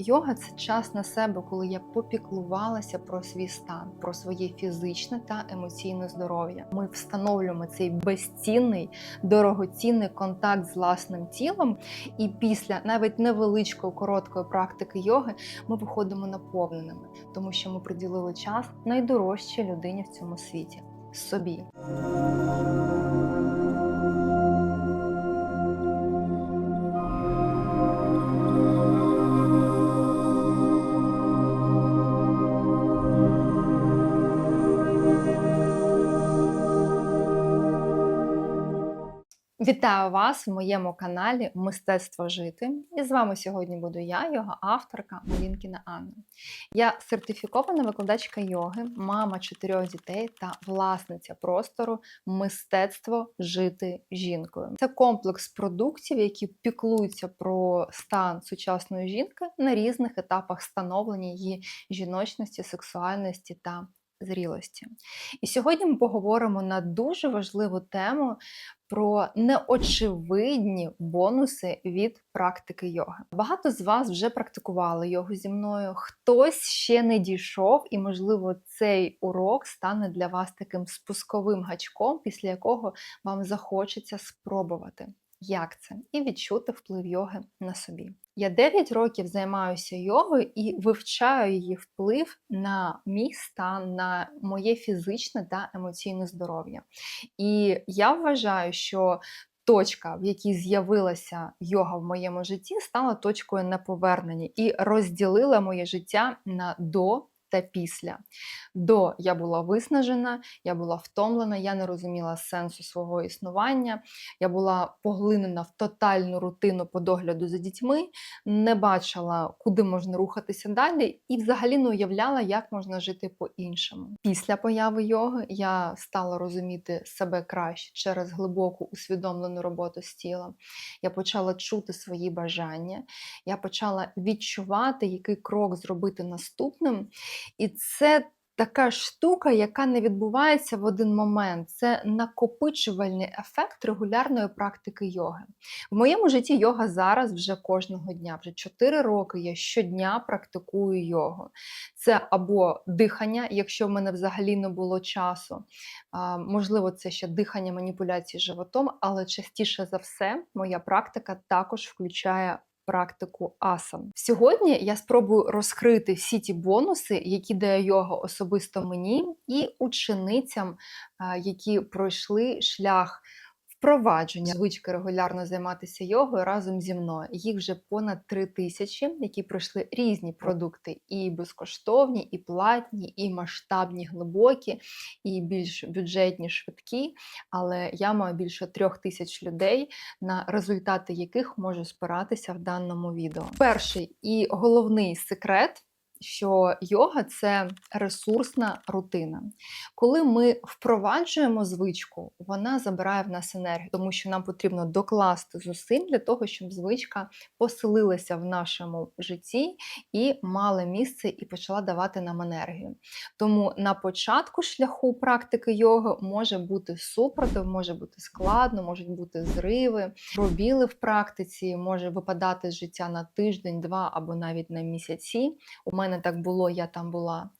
Йога це час на себе, коли я попіклувалася про свій стан, про своє фізичне та емоційне здоров'я. Ми встановлюємо цей безцінний, дорогоцінний контакт з власним тілом, і після навіть невеличкої короткої практики йоги ми виходимо наповненими, тому що ми приділили час найдорожчій людині в цьому світі собі. Вітаю вас в моєму каналі Мистецтво жити. І з вами сьогодні буду я, його авторка Малінкіна Анна. Я сертифікована викладачка йоги, мама чотирьох дітей та власниця простору Мистецтво жити жінкою. Це комплекс продуктів, які піклуються про стан сучасної жінки на різних етапах становлення її жіночності, сексуальності та зрілості. І сьогодні ми поговоримо на дуже важливу тему про неочевидні бонуси від практики йоги. Багато з вас вже практикували йогу зі мною, хтось ще не дійшов, і, можливо, цей урок стане для вас таким спусковим гачком, після якого вам захочеться спробувати. Як це? І відчути вплив йоги на собі. Я 9 років займаюся йогою і вивчаю її вплив на мій стан, на моє фізичне та емоційне здоров'я. І я вважаю, що точка, в якій з'явилася йога в моєму житті, стала точкою неповернення і розділила моє життя на до та після. До я була виснажена, я була втомлена, я не розуміла сенсу свого існування, я була поглинена в тотальну рутину по догляду за дітьми, не бачила, куди можна рухатися далі, і взагалі не уявляла, як можна жити по-іншому. Після появи йоги я стала розуміти себе краще через глибоку усвідомлену роботу з тілом. Я почала чути свої бажання, я почала відчувати, який крок зробити наступним. І це така штука, яка не відбувається в один момент. Це накопичувальний ефект регулярної практики йоги. В моєму житті йога зараз вже кожного дня. Вже 4 роки я щодня практикую йогу. Це або дихання, якщо в мене взагалі не було часу. Можливо, це ще дихання маніпуляції животом, але частіше за все моя практика також включає практику асан. Сьогодні я спробую розкрити всі ті бонуси, які дає йога особисто мені і ученицям, які пройшли шлях. Впровадження звички регулярно займатися йогою разом зі мною. Їх вже понад три тисячі, які пройшли різні продукти: і безкоштовні, і платні, і масштабні, глибокі, і більш бюджетні, швидкі. Але я маю більше трьох тисяч людей, на результати яких можу спиратися в даному відео. Перший і головний секрет що йога це ресурсна рутина. Коли ми впроваджуємо звичку, вона забирає в нас енергію, тому що нам потрібно докласти зусиль для того, щоб звичка поселилася в нашому житті і мала місце і почала давати нам енергію. Тому на початку шляху практики йоги може бути супротив, може бути складно, можуть бути зриви, пробіли в практиці, може випадати з життя на тиждень, два або навіть на місяці. У мене мене так було, я там була.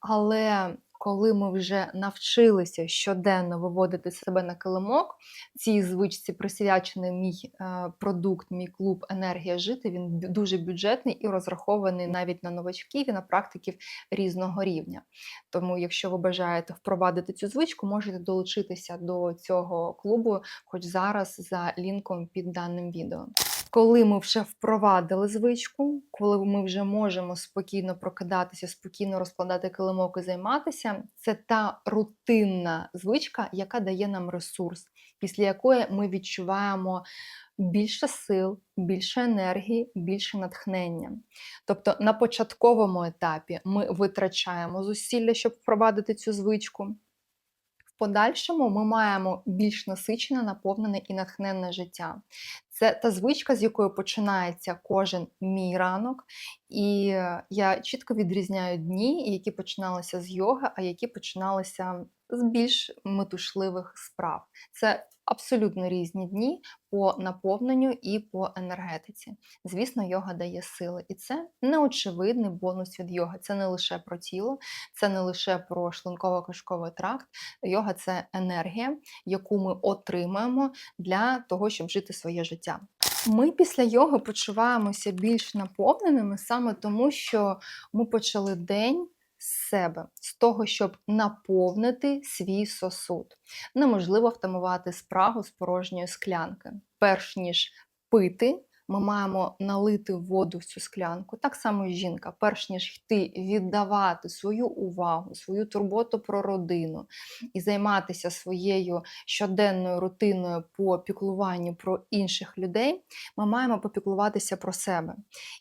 Але коли ми вже навчилися щоденно виводити себе на килимок, цій звичці присвячений мій е, продукт, мій клуб Енергія жити, він дуже бюджетний і розрахований навіть на новачків і на практиків різного рівня. Тому, якщо ви бажаєте впровадити цю звичку, можете долучитися до цього клубу, хоч зараз за лінком під даним відео коли ми вже впровадили звичку, коли ми вже можемо спокійно прокидатися, спокійно розкладати килимок і займатися, це та рутинна звичка, яка дає нам ресурс, після якої ми відчуваємо більше сил, більше енергії, більше натхнення. Тобто на початковому етапі ми витрачаємо зусилля, щоб впровадити цю звичку подальшому ми маємо більш насичене, наповнене і натхненне життя. Це та звичка, з якою починається кожен мій ранок, і я чітко відрізняю дні, які починалися з йоги, а які починалися з більш метушливих справ. Це абсолютно різні дні по наповненню і по енергетиці. Звісно, йога дає сили, і це неочевидний бонус від йоги. Це не лише про тіло, це не лише про шлунково-кишковий тракт. Йога це енергія, яку ми отримаємо для того, щоб жити своє життя. Ми після йоги почуваємося більш наповненими саме тому, що ми почали день з себе, з того, щоб наповнити свій сосуд. Неможливо втамувати спрагу з порожньої склянки. Перш ніж пити, ми маємо налити воду в цю склянку. Так само і жінка, перш ніж йти віддавати свою увагу, свою турботу про родину і займатися своєю щоденною рутиною по піклуванню про інших людей, ми маємо попіклуватися про себе.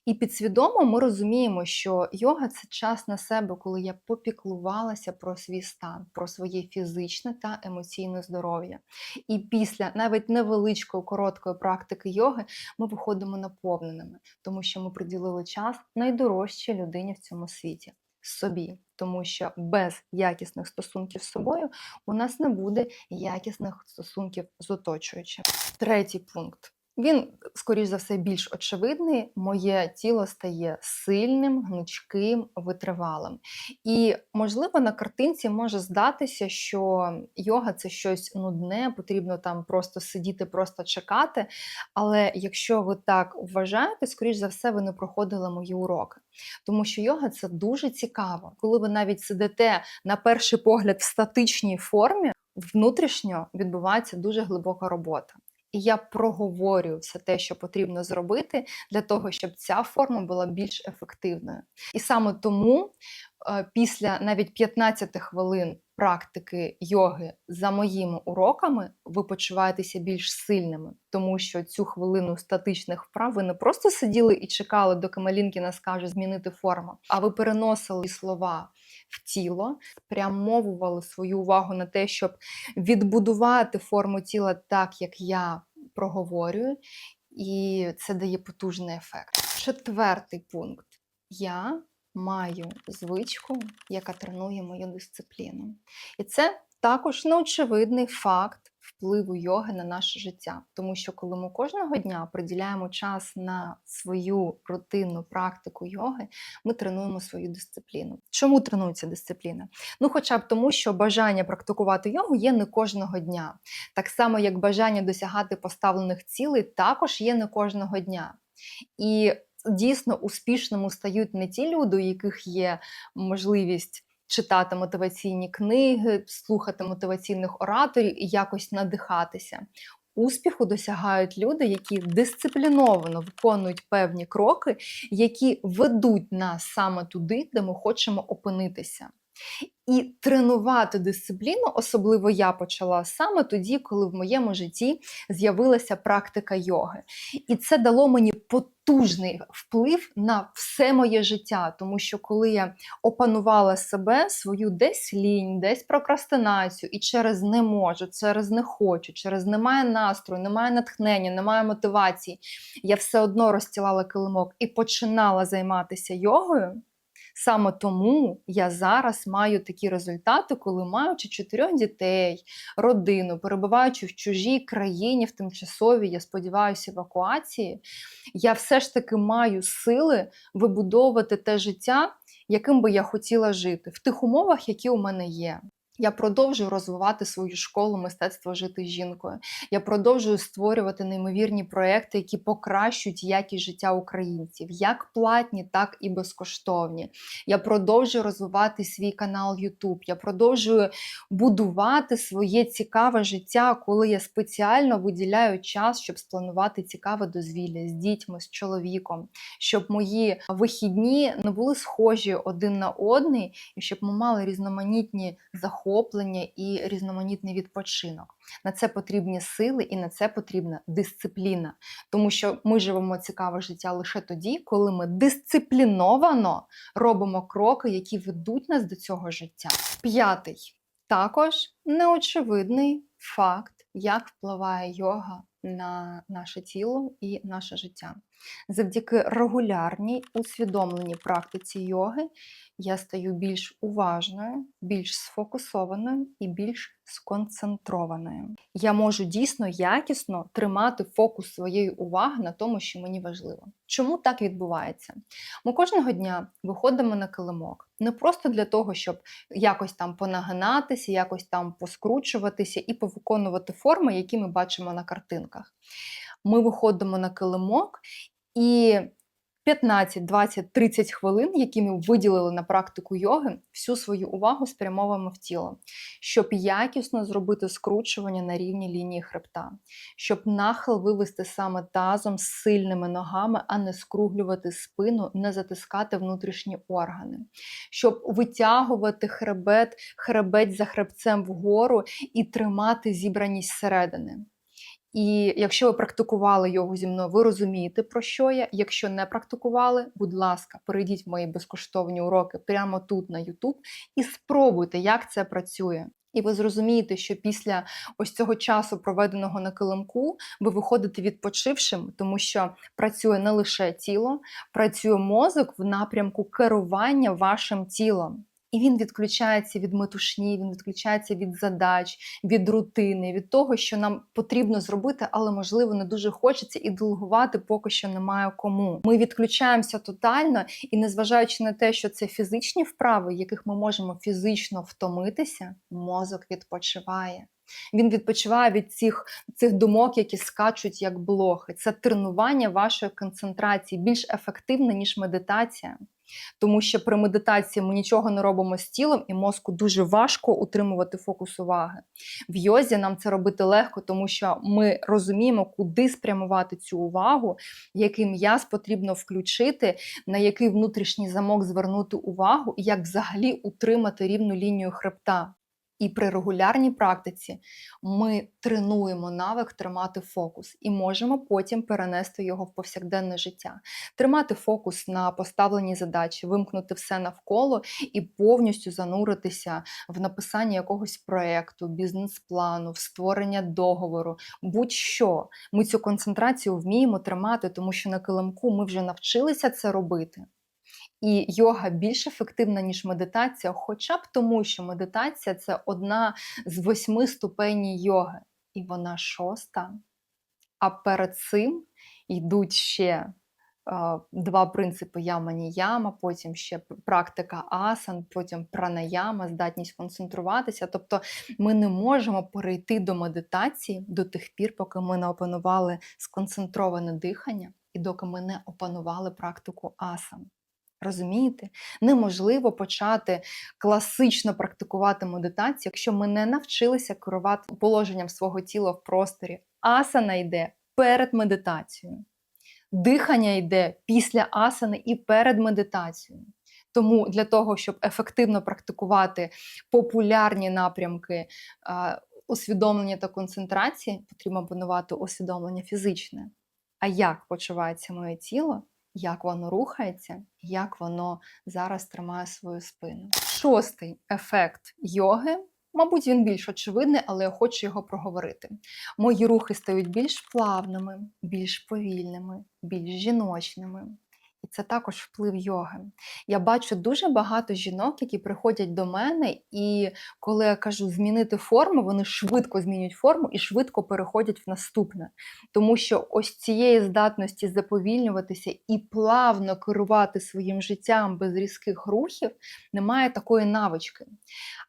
І підсвідомо ми розуміємо, що йога це час на себе, коли я попіклувалася про свій стан, про своє фізичне та емоційне здоров'я. І після навіть невеличкої короткої практики йоги ми виходимо наповненими, тому що ми приділили час найдорожчій людині в цьому світі собі, тому що без якісних стосунків з собою у нас не буде якісних стосунків з оточуючим. Третій пункт. Він, скоріш за все, більш очевидний. Моє тіло стає сильним, гнучким, витривалим. І, можливо, на картинці може здатися, що йога це щось нудне, потрібно там просто сидіти, просто чекати. Але якщо ви так вважаєте, скоріш за все, ви не проходили мої уроки. Тому що йога це дуже цікаво, коли ви навіть сидите на перший погляд в статичній формі, внутрішньо відбувається дуже глибока робота. І я проговорюю все те, що потрібно зробити для того, щоб ця форма була більш ефективною. І саме тому е, після навіть 15 хвилин практики йоги за моїми уроками ви почуваєтеся більш сильними, тому що цю хвилину статичних вправ ви не просто сиділи і чекали, доки Малінкіна скаже змінити форму, а ви переносили слова в тіло, спрямовували свою увагу на те, щоб відбудувати форму тіла так, як я проговорюю, і це дає потужний ефект. Четвертий пункт. Я маю звичку, яка тренує мою дисципліну. І це також неочевидний факт впливу йоги на наше життя. Тому що коли ми кожного дня приділяємо час на свою рутинну практику йоги, ми тренуємо свою дисципліну. Чому тренується дисципліна? Ну, хоча б тому, що бажання практикувати йогу є не кожного дня. Так само, як бажання досягати поставлених цілей, також є не кожного дня. І дійсно успішними стають не ті люди, у яких є можливість читати мотиваційні книги, слухати мотиваційних ораторів і якось надихатися. Успіху досягають люди, які дисципліновано виконують певні кроки, які ведуть нас саме туди, де ми хочемо опинитися. І тренувати дисципліну, особливо я почала саме тоді, коли в моєму житті з'явилася практика йоги. І це дало мені потужний вплив на все моє життя, тому що коли я опанувала себе, свою десь лінь, десь прокрастинацію, і через не можу, через не хочу, через немає настрою, немає натхнення, немає мотивації, я все одно розстілала килимок і починала займатися йогою. Саме тому я зараз маю такі результати, коли маючи чотирьох дітей, родину, перебуваючи в чужій країні, в тимчасовій, я сподіваюся, евакуації, я все ж таки маю сили вибудовувати те життя, яким би я хотіла жити, в тих умовах, які у мене є. Я продовжую розвивати свою школу мистецтва жити жінкою. Я продовжую створювати неймовірні проекти, які покращують якість життя українців, як платні, так і безкоштовні. Я продовжую розвивати свій канал YouTube. Я продовжую будувати своє цікаве життя, коли я спеціально виділяю час, щоб спланувати цікаве дозвілля з дітьми, з чоловіком, щоб мої вихідні не були схожі один на одний, і щоб ми мали різноманітні захоплення захоплення і різноманітний відпочинок. На це потрібні сили і на це потрібна дисципліна. Тому що ми живемо цікаве життя лише тоді, коли ми дисципліновано робимо кроки, які ведуть нас до цього життя. П'ятий також неочевидний факт, як впливає йога на наше тіло і наше життя. Завдяки регулярній усвідомленій практиці йоги я стаю більш уважною, більш сфокусованою і більш сконцентрованою. Я можу дійсно якісно тримати фокус своєї уваги на тому, що мені важливо. Чому так відбувається? Ми кожного дня виходимо на килимок не просто для того, щоб якось там понагинатися, якось там поскручуватися і повиконувати форми, які ми бачимо на картинках. Ми виходимо на килимок і 15, 20, 30 хвилин, які ми виділили на практику йоги, всю свою увагу спрямовуємо в тіло, щоб якісно зробити скручування на рівні лінії хребта, щоб нахил вивести саме тазом з сильними ногами, а не скруглювати спину, не затискати внутрішні органи, щоб витягувати хребет, хребець за хребцем вгору і тримати зібраність зсередини. І якщо ви практикували йогу зі мною, ви розумієте, про що я. Якщо не практикували, будь ласка, перейдіть в мої безкоштовні уроки прямо тут на YouTube і спробуйте, як це працює. І ви зрозумієте, що після ось цього часу, проведеного на килимку, ви виходите відпочившим, тому що працює не лише тіло, працює мозок в напрямку керування вашим тілом. І він відключається від метушні, він відключається від задач, від рутини, від того, що нам потрібно зробити, але можливо не дуже хочеться і делегувати поки що немає кому. Ми відключаємося тотально, і незважаючи на те, що це фізичні вправи, яких ми можемо фізично втомитися, мозок відпочиває. Він відпочиває від цих цих думок, які скачуть як блохи. Це тренування вашої концентрації більш ефективне, ніж медитація. Тому що при медитації ми нічого не робимо з тілом, і мозку дуже важко утримувати фокус уваги. В йозі нам це робити легко, тому що ми розуміємо, куди спрямувати цю увагу, який м'яз потрібно включити, на який внутрішній замок звернути увагу, і як взагалі утримати рівну лінію хребта. І при регулярній практиці ми тренуємо навик тримати фокус і можемо потім перенести його в повсякденне життя, тримати фокус на поставленій задачі, вимкнути все навколо і повністю зануритися в написання якогось проєкту, бізнес-плану, в створення договору. Будь-що ми цю концентрацію вміємо тримати, тому що на килимку ми вже навчилися це робити. І йога більш ефективна, ніж медитація, хоча б тому, що медитація це одна з восьми ступеней йоги, і вона шоста. А перед цим йдуть ще е, два принципи яма-ніяма, потім ще практика асан, потім пранаяма, здатність концентруватися. Тобто ми не можемо перейти до медитації до тих пір, поки ми не опанували сконцентроване дихання і доки ми не опанували практику асан. Розумієте? Неможливо почати класично практикувати медитацію, якщо ми не навчилися керувати положенням свого тіла в просторі. Асана йде перед медитацією. Дихання йде після асани і перед медитацією. Тому для того, щоб ефективно практикувати популярні напрямки усвідомлення та концентрації, потрібно опанувати усвідомлення фізичне. А як почувається моє тіло? Як воно рухається, як воно зараз тримає свою спину. Шостий ефект йоги. Мабуть, він більш очевидний, але я хочу його проговорити. Мої рухи стають більш плавними, більш повільними, більш жіночними. І це також вплив йоги. Я бачу дуже багато жінок, які приходять до мене, і коли я кажу змінити форму, вони швидко змінюють форму і швидко переходять в наступне. Тому що ось цієї здатності заповільнюватися і плавно керувати своїм життям без різких рухів немає такої навички.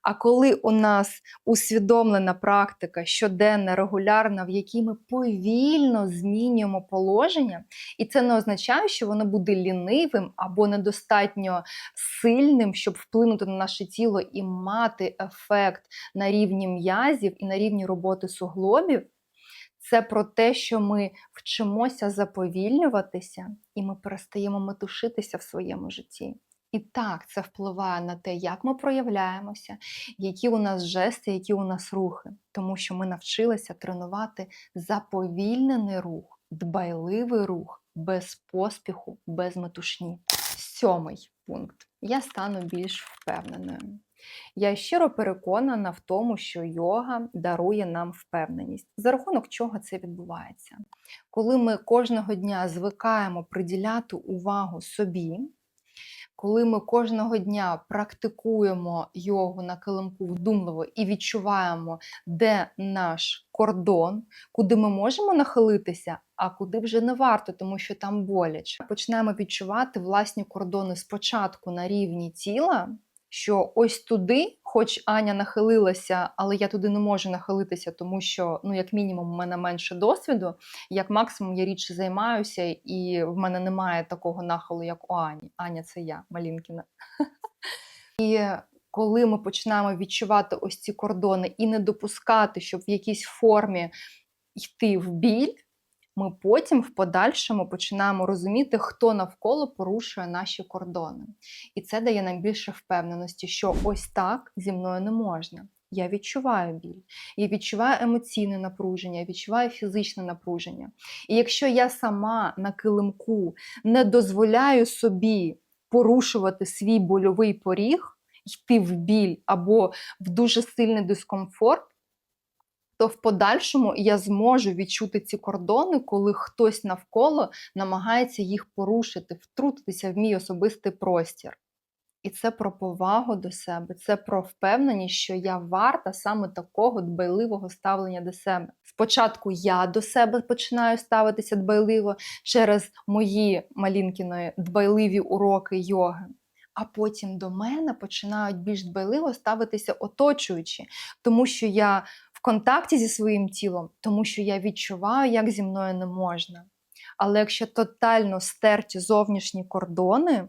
А коли у нас усвідомлена практика щоденна, регулярна, в якій ми повільно змінюємо положення, і це не означає, що воно буде лінивим або недостатньо сильним, щоб вплинути на наше тіло і мати ефект на рівні м'язів і на рівні роботи суглобів. Це про те, що ми вчимося заповільнюватися, і ми перестаємо метушитися в своєму житті. І так, це впливає на те, як ми проявляємося, які у нас жести, які у нас рухи, тому що ми навчилися тренувати заповільнений рух, дбайливий рух, без поспіху, без метушні. Сьомий пункт. Я стану більш впевненою. Я щиро переконана в тому, що йога дарує нам впевненість. За рахунок чого це відбувається? Коли ми кожного дня звикаємо приділяти увагу собі, коли ми кожного дня практикуємо йогу на килимку вдумливо і відчуваємо, де наш кордон, куди ми можемо нахилитися, а куди вже не варто, тому що там боляче. Почнемо відчувати власні кордони спочатку на рівні тіла. Що ось туди, хоч Аня нахилилася, але я туди не можу нахилитися, тому що, ну, як мінімум, у мене менше досвіду, як максимум я рідше займаюся, і в мене немає такого нахилу, як у Ані. Аня це я, Малінкіна. І коли ми починаємо відчувати ось ці кордони і не допускати, щоб в якійсь формі йти в біль, ми потім в подальшому починаємо розуміти, хто навколо порушує наші кордони. І це дає нам більше впевненості, що ось так зі мною не можна. Я відчуваю біль, я відчуваю емоційне напруження, я відчуваю фізичне напруження. І якщо я сама на килимку не дозволяю собі порушувати свій больовий поріг, йти в біль або в дуже сильний дискомфорт, то в подальшому я зможу відчути ці кордони, коли хтось навколо намагається їх порушити, втрутитися в мій особистий простір. І це про повагу до себе, це про впевненість, що я варта саме такого дбайливого ставлення до себе. Спочатку я до себе починаю ставитися дбайливо через мої малінкіної дбайливі уроки йоги. А потім до мене починають більш дбайливо ставитися оточуючі, тому що я контакті зі своїм тілом, тому що я відчуваю, як зі мною не можна. Але якщо тотально стерті зовнішні кордони,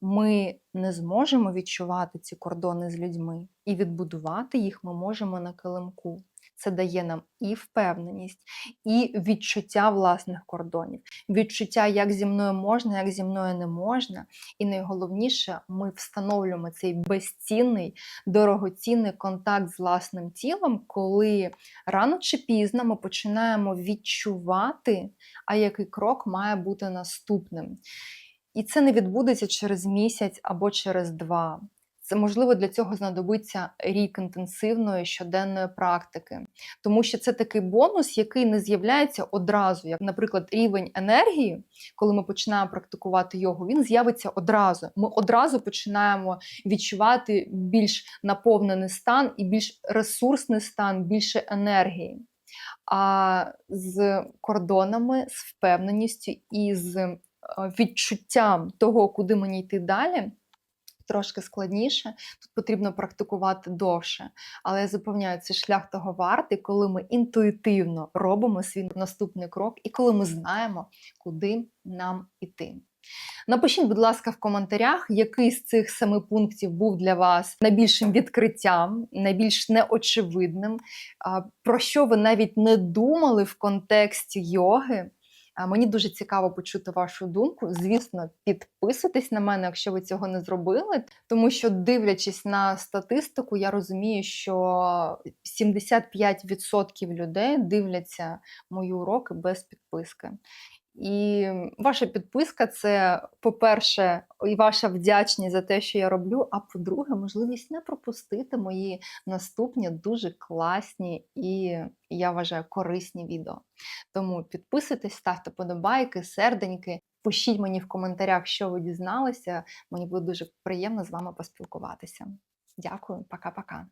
ми не зможемо відчувати ці кордони з людьми, і відбудувати їх ми можемо на килимку. Це дає нам і впевненість, і відчуття власних кордонів, відчуття, як зі мною можна, як зі мною не можна. І найголовніше, ми встановлюємо цей безцінний, дорогоцінний контакт з власним тілом, коли рано чи пізно ми починаємо відчувати, а який крок має бути наступним. І це не відбудеться через місяць або через два. Це можливо для цього знадобиться рік інтенсивної щоденної практики, тому що це такий бонус, який не з'являється одразу. Як, наприклад, рівень енергії, коли ми починаємо практикувати йогу, він з'явиться одразу. Ми одразу починаємо відчувати більш наповнений стан і більш ресурсний стан, більше енергії. А з кордонами, з впевненістю і з е, відчуттям того, куди мені йти далі трошки складніше, тут потрібно практикувати довше. Але я запевняю, це шлях того вартий, коли ми інтуїтивно робимо свій наступний крок і коли ми знаємо, куди нам іти. Напишіть, будь ласка, в коментарях, який з цих семи пунктів був для вас найбільшим відкриттям, найбільш неочевидним, про що ви навіть не думали в контексті йоги. Мені дуже цікаво почути вашу думку. Звісно, підписуйтесь на мене, якщо ви цього не зробили. Тому що, дивлячись на статистику, я розумію, що 75% людей дивляться мої уроки без підписки. І ваша підписка це, по-перше, і ваша вдячність за те, що я роблю. А по-друге, можливість не пропустити мої наступні дуже класні і, я вважаю, корисні відео. Тому підписуйтесь, ставте подобайки, серденьки. Пишіть мені в коментарях, що ви дізналися. Мені буде дуже приємно з вами поспілкуватися. Дякую, пока-пока.